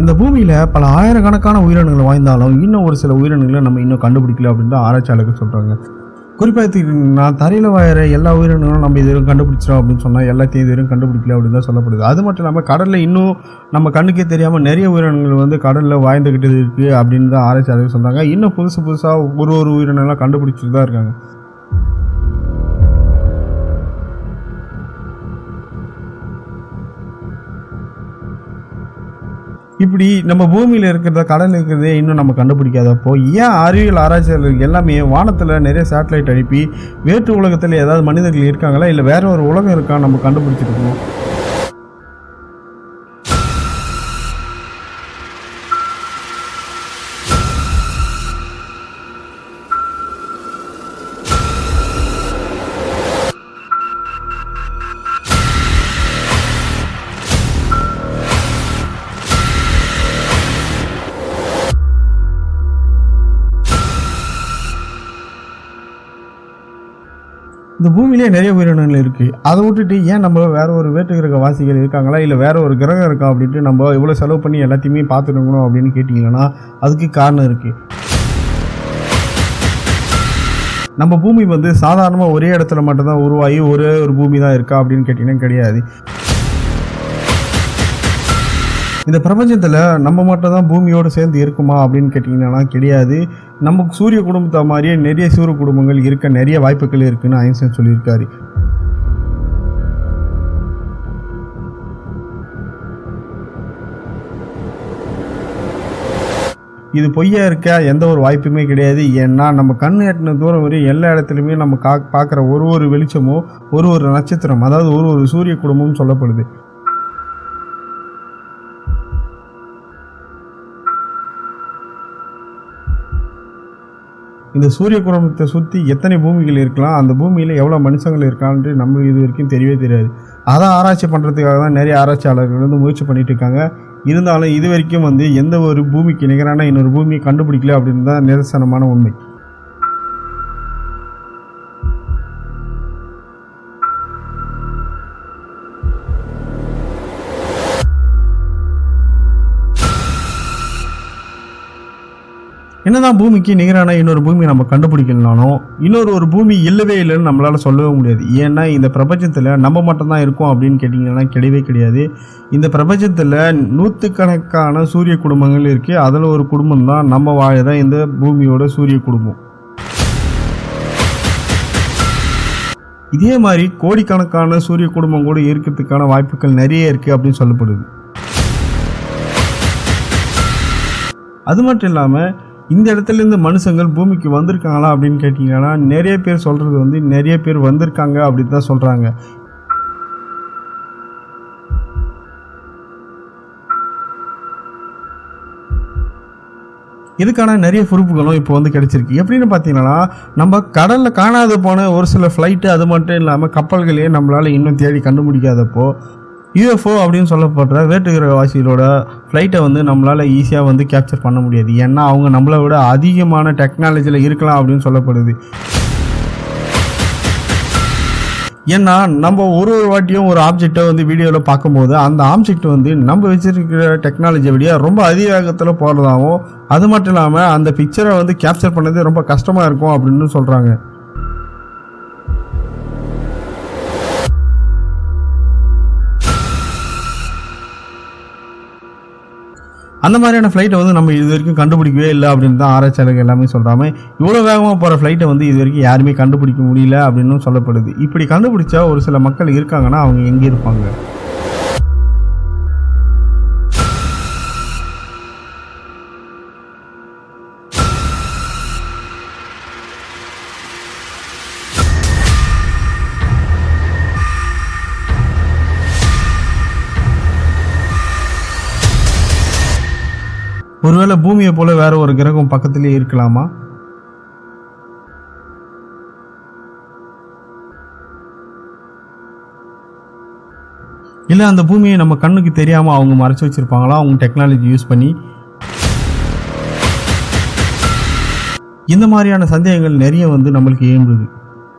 இந்த பூமியில் பல ஆயிரக்கணக்கான உயிரினங்கள் வாய்ந்தாலும் இன்னும் ஒரு சில உயிரினங்களை நம்ம இன்னும் கண்டுபிடிக்கல அப்படின்னு தான் ஆராய்ச்சியாளர்கள் சொல்கிறாங்க குறிப்பாக எடுத்துக்கிட்டிங்கன்னா தரையில் வாயிற எல்லா உயிரினங்களும் நம்ம இதுவரையும் கண்டுபிடிச்சிடும் அப்படின்னு சொன்னால் எல்லாத்தையும் இதுவரையும் கண்டுபிடிக்கல அப்படின்னு தான் சொல்லப்படுது. அது மட்டும் இல்லாமல் கடலில் இன்னும் நம்ம கண்ணுக்கே தெரியாமல் நிறைய உயிரினங்கள் வந்து கடலில் வாய்ந்துக்கிட்டு இருக்குது அப்படின்னு தான் ஆராய்ச்சியாளர்கள் சொல்கிறாங்க இன்னும் புதுசு புதுசாக ஒரு ஒரு உயிரினங்களாம் கண்டுபிடிச்சிட்டு தான் இருக்காங்க. இப்படி நம்ம பூமியில் இருக்கிறத கடல் இருக்கிறதே இன்னும் நம்ம கண்டுபிடிக்காதப்போ ஏன் அறிவியல் ஆராய்ச்சியாளர்கள் எல்லாமே வானத்தில் நிறைய சேட்டலைட் அனுப்பி வேற்று உலகத்தில் ஏதாவது மனிதர்கள் இருக்காங்களா? இல்லை வேற ஒரு உலகம் இருக்கா நம்ம கண்டுபிடிச்சிருக்கோம். இந்த பூமியிலே நிறைய உயிரினங்கள் இருக்குது அதை விட்டுட்டு ஏன் நம்ம வேறு ஒரு வேற்று கிரக வாசிகள் இருக்காங்களா? இல்லை வேற ஒரு கிரகம் இருக்கா அப்படின்ட்டு நம்ம இவ்வளோ செலவு பண்ணி எல்லாத்தையுமே பார்த்துருக்கணும் அப்படின்னு கேட்டிங்கன்னா அதுக்கு காரணம் இருக்குது நம்ம பூமி வந்து சாதாரணமாக ஒரே இடத்துல மட்டும்தான் உருவாகி ஒரே ஒரு பூமி தான் இருக்கா அப்படின்னு கேட்டிங்கன்னா கிடையாது. இந்த பிரபஞ்சத்தில் நம்ம மட்டும் தான் பூமியோடு சேர்ந்து இருக்குமா அப்படின்னு கேட்டிங்கன்னா கிடையாது. நம்ம சூரிய குடும்பத்தை மாதிரியே நிறைய சூரிய குடும்பங்கள் இருக்க நிறைய வாய்ப்புகள் இருக்குன்னு ஐன்ஸ்டைன் சொல்லியிருக்காரு. இது பொய்யா இருக்க? எந்த ஒரு வாய்ப்புமே கிடையாது. ஏன்னா நம்ம கண் எட்டின தூரம் வரையும் எல்லா இடத்துலையுமே நம்ம கா பார்க்குற ஒரு ஒரு வெளிச்சமும் ஒரு ஒரு நட்சத்திரம் அதாவது ஒரு ஒரு சூரிய குடும்பமும் சொல்லப்படுது. இந்த சூரிய குடும்பத்தை சுற்றி எத்தனை பூமிகள் இருக்கலாம் அந்த பூமியில் எவ்வளோ மனுஷங்கள் இருக்கான்ட்டு நம்ம இது வரைக்கும் தெரியவே தெரியாது. அதை ஆராய்ச்சி பண்ணுறதுக்காக தான் நிறைய ஆராய்ச்சியாளர்கள் வந்து முயற்சி பண்ணிட்டு இருக்காங்க. இருந்தாலும் இது வரைக்கும் வந்து எந்த ஒரு பூமிக்கு நிகரான இன்னொரு பூமியை கண்டுபிடிக்கல அப்படின்னு தான் நிதர்சனமான உண்மை. என்னதான் பூமிக்கு நிகரான இன்னொரு பூமி நம்ம கண்டுபிடிக்கலனாலும் இன்னொரு ஒரு பூமி இல்லவே இல்லைன்னு நம்மளால சொல்லவே முடியாது. ஏன்னா இந்த பிரபஞ்சத்தில் நம்ம மட்டும்தான் இருக்கோம் அப்படின்னு கேட்டிங்கன்னா கிடையவே கிடையாது. இந்த பிரபஞ்சத்தில் நூற்றுக்கணக்கான சூரிய குடும்பங்கள் இருக்கு. அதில் ஒரு குடும்பம் தான் நம்ம வாழுற இந்த பூமியோட சூரிய குடும்பம். இதே மாதிரி கோடிக்கணக்கான சூரிய குடும்பம் கூட இருக்கிறதுக்கான வாய்ப்புகள் நிறைய இருக்கு அப்படின்னு சொல்லப்படுது. அது மட்டும் இல்லாமல் இந்த இடத்துல இருந்து மனுஷங்கள் பூமிக்கு வந்திருக்காங்களா அப்படின்னு கேட்டிங்கன்னா நிறைய பேர் சொல்கிறது வந்து நிறைய பேர் வந்திருக்காங்க அப்படின்னு தான் சொல்கிறாங்க இதுக்கான நிறைய பொறுப்புகளும் இப்போ வந்து கிடைச்சிருக்கு. எப்படின்னு பார்த்தீங்கன்னா நம்ம கடலில் காணாது போன ஒரு சில ஃப்ளைட்டு அது மட்டும் இல்லாமல் கப்பல்களையே நம்மளால் இன்னும் தேடி கண்டுபிடிக்காதப்போ யூஎஃப்ஓ அப்படின்னு சொல்லப்படுற வேற்றுகிரகவாசிகளோட ஃப்ளைட்டை வந்து நம்மளால் ஈஸியாக வந்து கேப்சர் பண்ண முடியாது. ஏன்னா அவங்க நம்மளை விட அதிகமான டெக்னாலஜியில் இருக்கலாம் அப்படின்னு சொல்லப்படுது. ஏன்னா நம்ம ஒரு ஒரு வாட்டியும் ஒரு ஆப்ஜெக்டை வந்து வீடியோவில் பார்க்கும்போது அந்த ஆப்ஜெக்ட் வந்து நம்ம வச்சிருக்கிற டெக்னாலஜியை விட ரொம்ப அதிவேகத்தில் போகிறதாகவும் அது மட்டும் இல்லாமல் அந்த பிக்சரை வந்து கேப்சர் பண்ணது ரொம்ப கஷ்டமாக இருக்கும் அப்படின்னு சொல்கிறாங்க அந்த மாதிரியான ஃப்ளைட்டை வந்து நம்ம இது வரைக்கும் கண்டுபிடிக்கவே இல்லை அப்படின்னு தான் ஆராய்ச்சியாளர்கள் எல்லாமே சொல்கிறாங்க இவ்வளோ வேகமாக போகிற ஃப்ளைட்டை வந்து இது வரைக்கும் யாருமே கண்டுபிடிக்க முடியல அப்படின்னு சொல்லப்படுது. இப்படி கண்டுபிடிச்சா ஒரு சில மக்கள் இருக்காங்கன்னா அவங்க எங்கே இருப்பாங்க? ஒருவேளை பூமியை போல வேற ஒரு கிரகம் பக்கத்திலே இருக்கலாமா? இல்லை அந்த பூமியை நம்ம கண்ணுக்கு தெரியாமல் அவங்க மறைச்சி வச்சுருப்பாங்களா? அவங்க டெக்னாலஜி யூஸ் பண்ணி. இந்த மாதிரியான சந்தேகங்கள் நிறைய வந்து நம்மளுக்கு ஏம்புது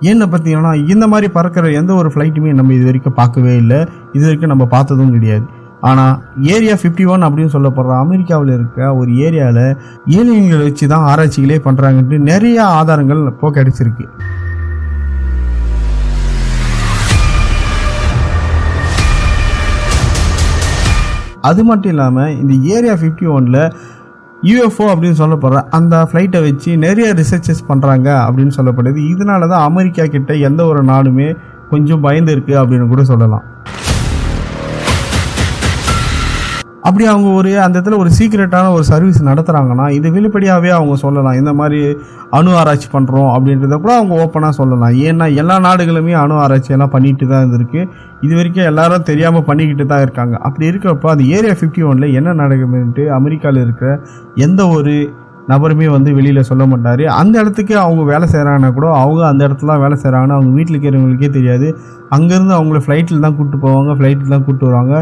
ஏன்னு பார்த்தீங்கன்னா இந்த மாதிரி பறக்கிற எந்த ஒரு ஃப்ளைட்டுமே நம்ம இது வரைக்கும் பார்க்கவே இல்லை. இது வரைக்கும் நம்ம பார்த்ததும் கிடையாது. ஆனால் ஏரியா ஃபிஃப்டி ஒன் அப்படின்னு சொல்லப்படுற அமெரிக்காவில் இருக்க ஒரு ஏரியாவில் ஏலியன்களை வச்சு தான் ஆராய்ச்சிகளே பண்ணுறாங்கன்ட்டு நிறைய ஆதாரங்கள் இப்போ கிடச்சிருக்கு அது மட்டும் இல்லாமல் இந்த ஏரியா ஃபிஃப்டி ஒனில் யூஎஃப்ஓ அப்படின்னு சொல்லப்படுற அந்த ஃப்ளைட்டை வச்சு நிறைய ரிசர்ச்சஸ் பண்ணுறாங்க அப்படின்னு சொல்லப்படுது. இதனால தான் அமெரிக்கா கிட்ட எந்த ஒரு நாடுமே கொஞ்சம் பயந்து இருக்குது அப்படின்னு கூட சொல்லலாம். அப்படி அவங்க ஒரு அந்த இடத்துல ஒரு சீக்ரெட்டான ஒரு சர்வீஸ் நடத்துகிறாங்கன்னா இது வெளிப்படையாகவே அவங்க சொல்லலாம். இந்த மாதிரி அணு ஆராய்ச்சி பண்ணுறோம் அப்படின்றத கூட அவங்க ஓப்பனாக சொல்லலாம். ஏன்னா எல்லா நாடுகளுமே அணு ஆராய்ச்சியெல்லாம் பண்ணிட்டு தான் இருந்திருக்கு இது வரைக்கும் எல்லாரும் தெரியாமல் பண்ணிக்கிட்டு தான் இருக்காங்க. அப்படி இருக்கிறப்ப அந்த ஏரியா ஃபிஃப்டி ஒனில் என்ன நடக்குதுன்ட்டு அமெரிக்காவில் இருக்கிற எந்த ஒரு நபருமே வந்து வெளியில் சொல்ல மாட்டார். அந்த இடத்துக்கு அவங்க வேலை செய்கிறாங்கன்னா கூட அவங்க அந்த இடத்துல தான் வேலை செய்கிறாங்கன்னா அவங்க வீட்டில் இருக்கிறவங்களுக்கே தெரியாது. அங்கேருந்து அவங்கள ஃப்ளைட்டில் தான் கூப்பிட்டு போவாங்க ஃப்ளைட்டில் தான் கூப்பிட்டு வருவாங்க.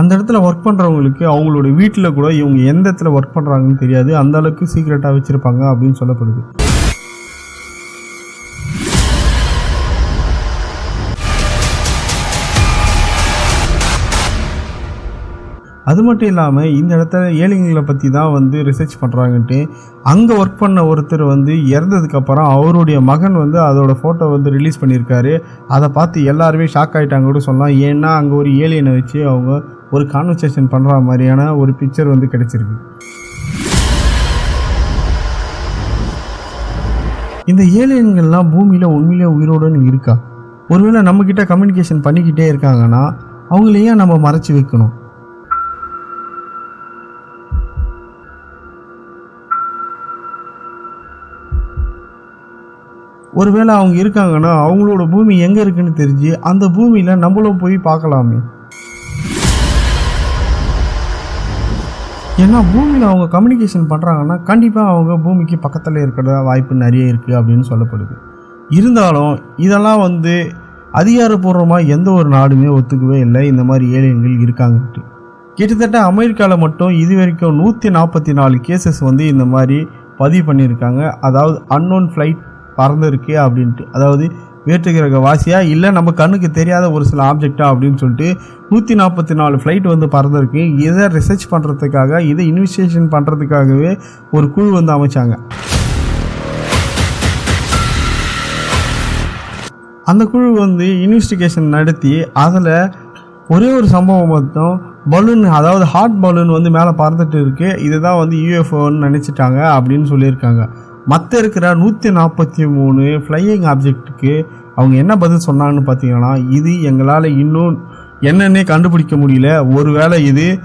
அந்த இடத்துல ஒர்க் பண்ணுறவங்களுக்கு அவங்களோட வீட்டில் கூட இவங்க எந்த இடத்துல ஒர்க் பண்ணுறாங்கன்னு தெரியாது. அந்த அளவுக்கு சீக்ரெட்டாக வச்சுருப்பாங்க அப்படின்னு சொல்லப்படுது. அது மட்டும் இல்லாமல் இந்த இடத்துல ஏழைங்களை பற்றி தான் வந்து ரிசர்ச் பண்ணுறாங்கன்ட்டு அங்கே ஒர்க் பண்ண ஒருத்தர் வந்து இறந்ததுக்கப்புறம் அவருடைய மகன் வந்து அதோட ஃபோட்டோ வந்து ரிலீஸ் பண்ணியிருக்காரு. அதை பார்த்து எல்லாருமே ஷாக் ஆகிட்டாங்க கூட சொல்லலாம். ஏன்னா அங்கே ஒரு ஏலியனை வச்சு அவங்க ஒரு கான்வர்சேஷன் பண்ணுற மாதிரியான ஒரு பிக்சர் வந்து கிடச்சிருக்கு. இந்த ஏலியன்கள்லாம் பூமியில் உண்மையிலே உயிரோடுன்னு இருக்கா? ஒருவேளை நம்மக்கிட்ட கம்யூனிகேஷன் பண்ணிக்கிட்டே இருக்காங்கன்னா அவங்களையே நம்ம மறைச்சி வைக்கணும். ஒருவேளை அவங்க இருக்காங்கன்னா அவங்களோட பூமி எங்கே இருக்குன்னு தெரிஞ்சு அந்த பூமியில் நம்மளும் போய் பார்க்கலாமே. ஏன்னா பூமியில் அவங்க கம்யூனிகேஷன் பண்ணுறாங்கன்னா கண்டிப்பாக அவங்க பூமிக்கு பக்கத்தில் இருக்கிற வாய்ப்பு நிறைய இருக்குது அப்படின்னு சொல்லப்படுது. இருந்தாலும் இதெல்லாம் வந்து அதிகாரப்பூர்வமாக எந்த ஒரு நாடுமே ஒத்துக்கவே இல்லை. இந்த மாதிரி ஏழியன்கள் இருக்காங்கன்ட்டு. கிட்டத்தட்ட அமெரிக்காவில் மட்டும் இது வரைக்கும் நூற்றி நாற்பத்தி நாலு கேசஸ் வந்து இந்த மாதிரி பதிவு பண்ணியிருக்காங்க. அதாவது அன்னோன் ஃப்ளைட் பறந்துருக்கு அப்படின்ட்டு. அதாவது வேற்று கிரக வாசியா இல்லை நம்ம கண்ணுக்கு தெரியாத ஒரு சில ஆப்ஜெக்டா அப்படின்னு சொல்லிட்டு நூற்றி நாற்பத்தி நாலு ஃப்ளைட் வந்து பறந்துருக்கு. இதை ரிசர்ச் பண்ணுறதுக்காக இதை இன்வெஸ்டிகேஷன் பண்ணுறதுக்காகவே ஒரு குழு வந்து அமைச்சாங்க. அந்த குழு வந்து இன்வெஸ்டிகேஷன் நடத்தி அதில் ஒரே ஒரு சம்பவம் மட்டும் பலூன் அதாவது ஹாட் பலூன் வந்து மேலே பறந்துட்டு இருக்கு. இதுதான் வந்து யூஎஃப்ஓன்னு நினச்சிட்டாங்க அப்படின்னு சொல்லியிருக்காங்க. மற்ற இருக்கிற நூற்றி நாற்பத்தி மூணு ஃப்ளையிங் ஆப்ஜெக்ட்டுக்கு அவங்க என்ன பதில் சொன்னாங்கன்னு பார்த்தீங்கன்னா இது எங்களால் இன்னும் என்னென்னே கண்டுபிடிக்க முடியல. ஒருவேளை இது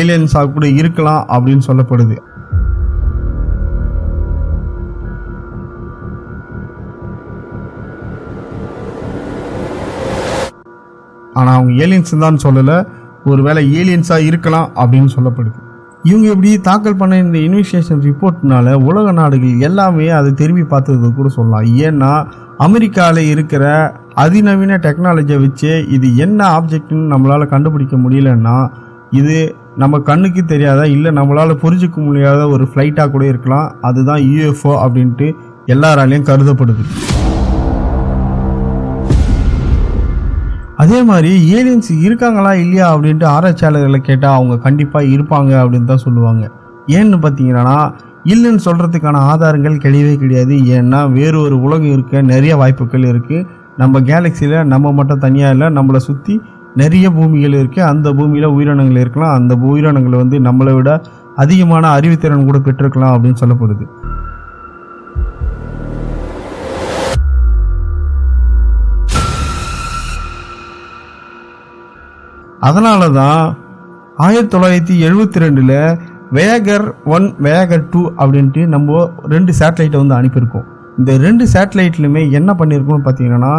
ஏலியன்ஸாக கூட இருக்கலாம் அப்படின்னு சொல்லப்படுது. ஆனால் அவங்க ஏலியன்ஸ் தான் சொல்லலை. ஒருவேளை ஏலியன்ஸாக இருக்கலாம் அப்படின்னு சொல்லப்படுது. இவங்க இப்படி தாக்கல் பண்ண இந்த இன்வெஸ்டிகேஷன் ரிப்போர்ட்னால உலக நாடுகள் எல்லாமே அதை திரும்பி பார்த்தது கூட சொல்லலாம். ஏன்னா அமெரிக்காவில் இருக்கிற அதிநவீன டெக்னாலஜியை வச்சு இது என்ன ஆப்ஜெக்ட்னு நம்மளால் கண்டுபிடிக்க முடியலன்னா இது நம்ம கண்ணுக்கு தெரியாத இல்லை நம்மளால் புரிஞ்சிக்க முடியாத ஒரு ஃப்ளைட்டாக கூட இருக்கலாம். அதுதான் யூஎஃப்ஓ அப்படின்ட்டு எல்லாராலையும் கருதப்படுது. அதே மாதிரி ஏலியன்ஸ் இருக்காங்களா இல்லையா அப்படின்ட்டு ஆராய்ச்சியாளர்களை கேட்டால் அவங்க கண்டிப்பாக இருப்பாங்க அப்படின்னு தான் சொல்லுவாங்க. ஏன்னு பார்த்தீங்கன்னா இல்லைன்னு சொல்கிறதுக்கான ஆதாரங்கள் கிடையவே கிடையாது. ஏன்னா வேறு ஒரு உலகம் இருக்க நிறைய வாய்ப்புகள் இருக்குது நம்ம கேலக்சியில் நம்ம மட்டும் தனியாக இல்லை நம்மளை சுற்றி நிறைய பூமிகள் இருக்குது அந்த பூமியில் உயிரினங்கள் இருக்கலாம். அந்த உயிரினங்கள் வந்து நம்மளை விட அதிகமான அறிவுத்திறன் கூட பெற்றிருக்கலாம் அப்படின்னு சொல்லப்படுது. அதனால தான் ஆயிரத்தி தொள்ளாயிரத்தி எழுபத்தி ரெண்டில் வேகர் ஒன் வேகர் டூ அப்படின்ட்டு நம்ம ரெண்டு சேட்டலைட்டை வந்து அனுப்பியிருக்கோம். இந்த ரெண்டு சேட்டலைட்லையுமே என்ன பண்ணியிருக்கோம்னு பார்த்தீங்கன்னா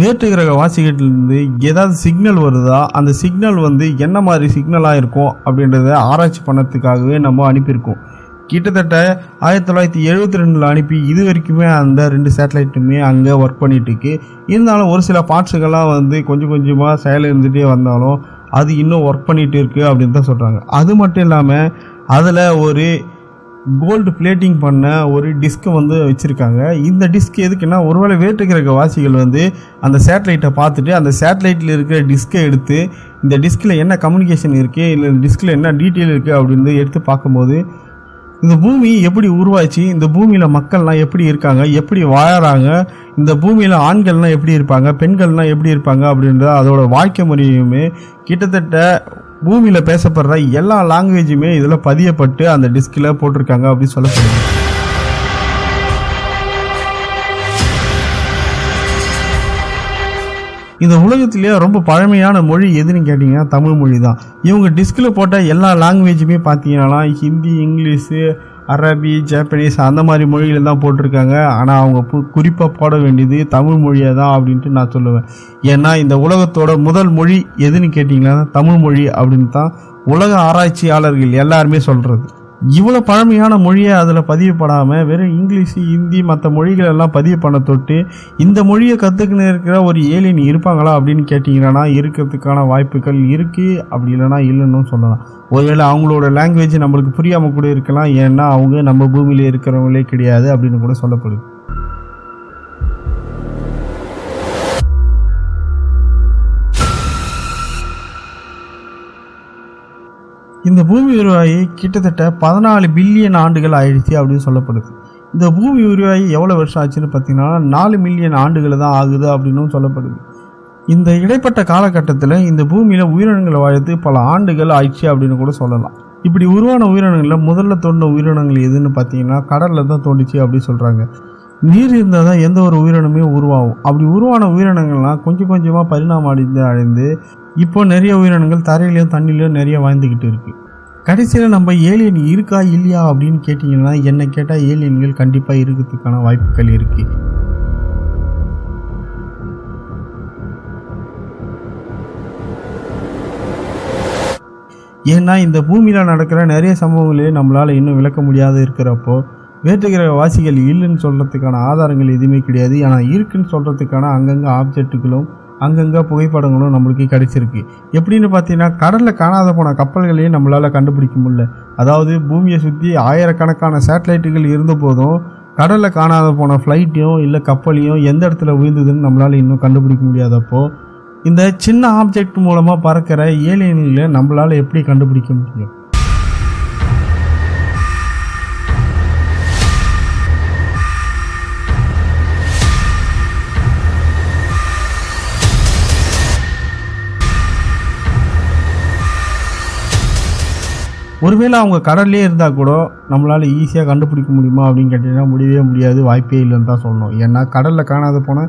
வேற்று கிரக வாசிகட்டிலேருந்து ஏதாவது சிக்னல் வருதா அந்த சிக்னல் வந்து என்ன மாதிரி சிக்னலாக இருக்கும் அப்படின்றத ஆராய்ச்சி பண்ணதுக்காகவே நம்ம அனுப்பியிருக்கோம். கிட்டத்தட்ட ஆயிரத்தி தொள்ளாயிரத்தி எழுபத்தி ரெண்டில் அனுப்பி இது வரைக்குமே அந்த ரெண்டு சேட்டலைட்டுமே அங்கே ஒர்க் பண்ணிகிட்டு இருக்கு இருந்தாலும் ஒரு சில பார்ட்ஸுகள்லாம் வந்து கொஞ்சம் கொஞ்சமாக செயல் இருந்துகிட்டே வந்தாலும் அது இன்னும் ஒர்க் பண்ணிகிட்டு இருக்கு அப்படின்னு தான் சொல்கிறாங்க அது மட்டும் இல்லாமல் அதில் ஒரு கோல்டு பிளேட்டிங் பண்ண ஒரு டிஸ்க்கை வந்து வச்சுருக்காங்க. இந்த டிஸ்க் எதுக்குன்னா ஒருவேளை வேற்றுக்கிரக வாசிகள் வந்து அந்த சேட்டலைட்டை பார்த்துட்டு அந்த சேட்டலைட்டில் இருக்கிற டிஸ்க்கை எடுத்து இந்த டிஸ்கில் என்ன கம்யூனிகேஷன் இருக்குது இல்லை டிஸ்கில் என்ன டீட்டெயில் இருக்குது அப்படின்னு எடுத்து பார்க்கும்போது இந்த பூமி எப்படி உருவாச்சு? இந்த பூமியில் மக்கள்லாம் எப்படி இருக்காங்க? எப்படி வாழறாங்க? இந்த பூமியில் ஆண்கள்லாம் எப்படி இருப்பாங்க? பெண்கள்லாம் எப்படி இருப்பாங்க? அப்படின்றத அதோட வாழ்க்கை முறையுமே கிட்டத்தட்ட பூமியில் பேசப்படுற எல்லா லாங்குவேஜுமே இதில் பதியப்பட்டு அந்த டிஸ்கில் போட்டிருக்காங்க அப்படின்னு சொல்லப்படுது. இந்த உலகத்திலேயே ரொம்ப பழமையான மொழி எதுன்னு கேட்டிங்கன்னா தமிழ் மொழி தான் இவங்க டிஸ்கில் போட்ட எல்லா லாங்குவேஜுமே பார்த்தீங்கன்னா ஹிந்தி இங்கிலீஷு அரபி ஜாப்பனீஸ் அந்த மாதிரி மொழிகள் தான் போட்டிருக்காங்க. ஆனால் அவங்க பு குறிப்பாக போட வேண்டியது தமிழ் மொழியை தான் அப்படின்ட்டு நான் சொல்லுவேன். ஏன்னா இந்த உலகத்தோட முதல் மொழி எதுன்னு கேட்டிங்கன்னா தமிழ் மொழி அப்படின்னு தான் உலக ஆராய்ச்சியாளர்கள் எல்லாருமே சொல்கிறது இவ்வளோ பழமையான மொழியை அதில் பதிவுப்படாமல் வெறும் இங்கிலீஷு ஹிந்தி மற்ற மொழிகள் எல்லாம் பதிவு பண்ண தொட்டு இந்த மொழியை கற்றுக்கின்னு இருக்கிற ஒரு ஏலியன் இருப்பாங்களா அப்படின்னு கேட்டிங்கன்னா இருக்கிறதுக்கான வாய்ப்புகள் இருக்குது அப்படி இல்லைனா இல்லைன்னு சொல்லலாம். ஒருவேளை அவங்களோட லாங்குவேஜ் நம்மளுக்கு புரியாமல் கூட இருக்கலாம் ஏன்னா அவங்க நம்ம பூமியில் இருக்கிறவங்களே கிடையாது அப்படின்னு கூட சொல்லப்படுது. இந்த பூமி உருவாகி கிட்டத்தட்ட பதினாலு பில்லியன் ஆண்டுகள் ஆயிடுச்சு அப்படின்னு சொல்லப்படுது. இந்த பூமி உருவாகி எவ்வளோ வருஷம் ஆச்சுன்னு பார்த்தீங்கன்னா நாலு மில்லியன் ஆண்டுகள் தான் ஆகுது அப்படின்னும் சொல்லப்படுது. இந்த இடைப்பட்ட காலகட்டத்தில் இந்த பூமியில் உயிரினங்கள் வாழ்த்து பல ஆண்டுகள் ஆயிடுச்சு அப்படின்னு கூட சொல்லலாம். இப்படி உருவான உயிரினங்களில் முதல்ல தோண்டின உயிரினங்கள் எதுன்னு பார்த்தீங்கன்னா கடலில் தான் தோண்டிச்சு அப்படின்னு சொல்கிறாங்க நீர் இருந்தால் தான் எந்த ஒரு உயிரினமே உருவாகும். அப்படி உருவான உயிரினங்கள்லாம் கொஞ்சம் கொஞ்சமாக பரிணாமம் அடைந்து அடைந்து இப்போ நிறைய உயிரினங்கள் தரையிலையும் தண்ணிலையும் நிறைய வாழ்ந்துக்கிட்டு இருக்குது கடைசியில் நம்ம ஏலியன் இருக்கா இல்லையா அப்படின்னு கேட்டிங்கன்னா என்னை கேட்டால் ஏலியன்கள் கண்டிப்பாக இருக்கிறதுக்கான வாய்ப்புகள் இருக்குது ஏன்னா இந்த பூமியில் நடக்கிற நிறைய சம்பவங்களே நம்மளால் இன்னும் விளக்க முடியாத இருக்கிறப்போ வேற்றுக்கிரக வாசிகள் இல்லைன்னு சொல்கிறதுக்கான ஆதாரங்கள் எதுவுமே கிடையாது. ஆனால் இருக்குன்னு சொல்கிறதுக்கான அங்கங்கே ஆப்ஜெக்ட்டுகளும் அங்கங்கே புகைப்படங்களும் நம்மளுக்கு கிடைச்சிருக்கு. எப்படின்னு பார்த்தீங்கன்னா கடலில் காணாத போன கப்பல்களையும் நம்மளால் கண்டுபிடிக்க முடியல. அதாவது பூமியை சுற்றி ஆயிரக்கணக்கான சேட்டலைட்டுகள் இருந்த போதும் கடலில் காணாத போன ஃப்ளைட்டையும் இல்லை கப்பலையும் எந்த இடத்துல விழுந்ததுன்னு நம்மளால் இன்னும் கண்டுபிடிக்க முடியாதப்போ இந்த சின்ன ஆப்ஜெக்ட் மூலமாக பறக்கிற ஏலியன்களை நம்மளால் எப்படி கண்டுபிடிக்க முடியும்? ஒருவேளை அவங்க கடல்லே இருந்தால் கூட நம்மளால் ஈஸியாக கண்டுபிடிக்க முடியுமா அப்படின்னு கேட்டிங்கன்னா முடியவே முடியாது வாய்ப்பே இல்லைன்னு தான் சொல்லணும். ஏன்னா கடலில் காணாத போன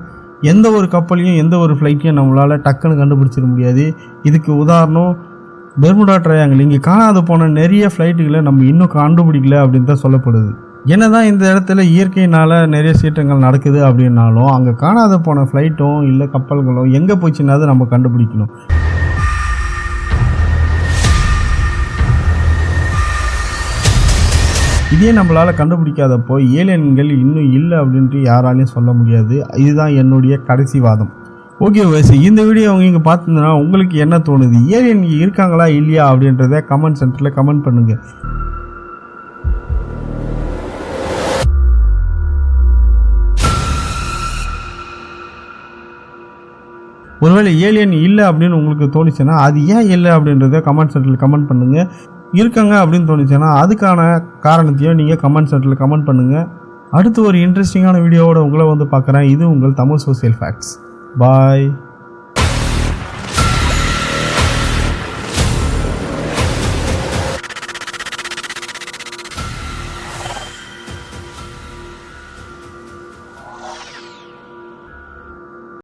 எந்த ஒரு கப்பலையும் எந்த ஒரு ஃப்ளைட்டையும் நம்மளால் டக்குன்னு கண்டுபிடிச்சிட முடியாது. இதுக்கு உதாரணம் பெர்முடா ட்ரையாங்கிள் இங்கே காணாத போன நிறைய ஃப்ளைட்டுகளை நம்ம இன்னும் கண்டுபிடிக்கல அப்படின்னு தான் சொல்லப்படுது. என்னதான் இந்த இடத்துல இயற்கையினால் நிறைய சீற்றங்கள் நடக்குது அப்படின்னாலும் அங்கே காணாத போன ஃப்ளைட்டும் இல்லை கப்பல்களும் எங்கே போச்சுன்னா நம்ம கண்டுபிடிக்கணும். இதே நம்மளால் கண்டுபிடிக்காதப்போ ஏலியன்கள் இன்னும் இல்லை அப்படின்ட்டு யாராலையும் சொல்ல முடியாது. இதுதான் என்னுடைய கடைசி வாதம். ஓகே வயசு இந்த வீடியோ அவங்க இங்கே பார்த்துருந்தனா உங்களுக்கு என்ன தோணுது? ஏலியன் இருக்காங்களா இல்லையா அப்படின்றத கமெண்ட் சென்டரில் கமெண்ட் பண்ணுங்கள் ஒருவேளை ஏலியன் இல்லை அப்படின்னு உங்களுக்கு தோணுச்சுன்னா அது ஏன் இல்லை அப்படின்றத கமெண்ட் சென்டரில் கமெண்ட் பண்ணுங்கள் இருக்காங்க அப்படின்னு தோணுச்சுன்னா அதுக்கான காரணத்தையும் நீங்கள் கமெண்ட் சென்டரில் கமெண்ட் பண்ணுங்கள் அடுத்து ஒரு இன்ட்ரெஸ்டிங்கான வீடியோவோட உங்களை வந்து பார்க்குறேன். இது உங்கள் தமிழ் சோசியல் ஃபேக்ட்ஸ் பாய்